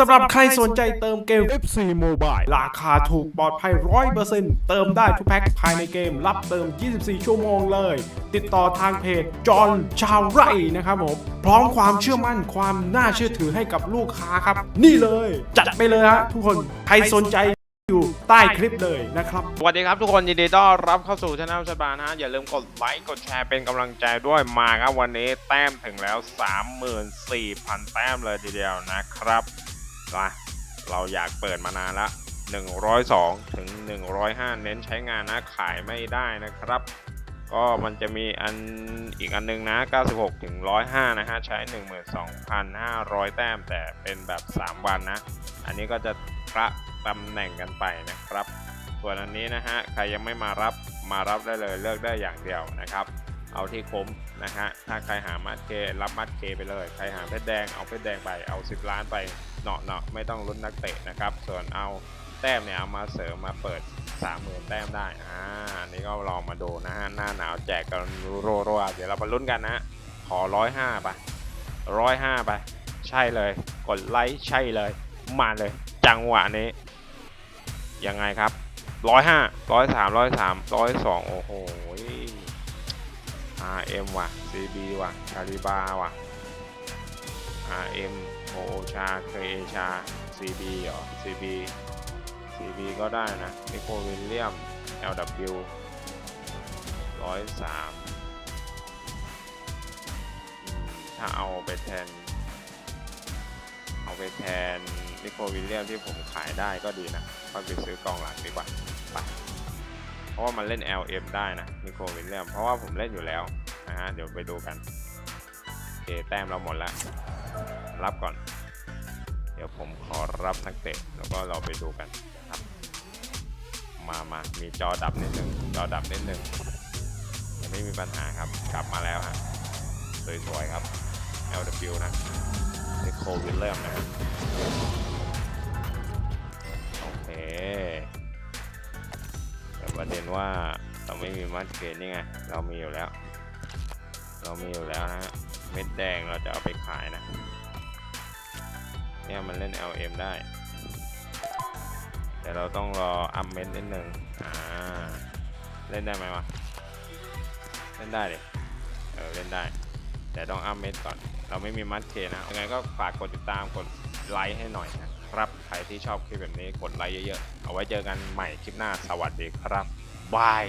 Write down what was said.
สำหรับใครสนใจเติมเกม FC Mobile ราคาถูกปลอดภัย 100%เติมได้ทุกแพ็คภายในเกม รับเติม 24 ชั่วโมงเลย ติดต่อทางเพจจอห์นชาวไร่นะครับผม พร้อมความเชื่อมั่นความน่าเชื่อถือให้กับลูกค้าครับ นี่เลย จัดไปเลยฮะทุกคน ใครสนใจอยู่ใต้คลิปเลยนะครับ สวัสดีครับทุกคนยินดีต้อนรับเข้าสู่ช anel ชบานะฮะ อย่าลืมกดไลค์กดแชร์เป็นกำลังใจด้วยมาครับวันนี้แต้มถึงแล้ว 34,000 แต้มเลยทีเดียวนะครับ มาเราอยากเปิดมานานละ 102 ถึง 105 เน้นใช้งานนะขายไม่ได้นะครับ ก็มันจะมีอันอีกอันนึงนะ 96 ถึง 105 นะฮะ ใช้ 12,500 แต้มแต่เป็นแบบ 3 วันนะ อันนี้ก็จะพระตำแหน่งกันไปนะครับ ส่วนอันนี้นะฮะ ใครยังไม่มารับมารับได้เลยเลือกได้อย่างเดียวนะครับ เอาที่คุ้มนะฮะ ถ้าใครหามัดเครับมัดเคไปเลย ใครหาเพชรแดงเอาเพชรแดงไป เอา 10 ล้านไปเนาะเนาะไม่ต้องลุ้นนักเตะนะครับ ส่วนเอาแต้มเนี่ยเอามาเสริมมาเปิด 30,000 แต้มได้ อ่านนี้ก็ลองมาดูนะฮะ หน้าหนาวแจกกันรัวๆเดี๋ยวเรามาลุ้นกันนะฮะขอ105ไป105ไป ใช่เลย กดไลค์ใช่เลย มาเลย จังหวะนี้ ยังไงครับร้อยห้าร้อยสามร้อยสามร้อยสองโอ้โห RM ว่ะ CB ว่ะคาริบาว่ะ RM โอชาเคเอชา CB เหรอ CB CB ก็ได้นะนิโควิลเลียม LW ร้อยสามถ้าเอาไปแทน เอาไปแทนนิโคลวิลเลียมที่ผมขายได้ก็ดีนะก็ไปซื้อกองหลังดีกว่า ไป เพราะว่ามันเล่น LM ได้นะนิโคลวิลเลียมเพราะว่าผมเล่นอยู่แล้วนะฮะเดี๋ยวไปดูกันโอเคแต้มเราหมดแล้ว รับก่อน เดี๋ยวผมขอรับนักเตะแล้วก็เราไปดูกันครับ มามามีจอดับนิดนึงจอดับนิดนึงยังไม่มีปัญหาครับกลับมาแล้วฮะสวยๆครับ LW นะนิโคลวิลเลียมนะครับโอเค ประเด็นว่าเราไม่มีมัดเกนนี่ไง เรามีอยู่แล้ว เรามีอยู่แล้วนะฮะ เม็ดแดงเราจะเอาไปขายนะ เนี่ยมันเล่น LM ได้ แต่เราต้องรออัพเม็ดนิดนึงอ่า เล่นได้ไหมวะ เล่นได้ดิเออเล่นได้ แต่ต้องอัพเม็ดก่อน เราไม่มีมัดเคนะยังไงก็ฝากกดติดตาม กดไลค์ให้หน่อยนะ นะครับ ใครที่ชอบคลิปแบบนี้กดไลค์เยอะๆ เอาไว้เจอกันใหม่คลิปหน้าสวัสดีครับบาย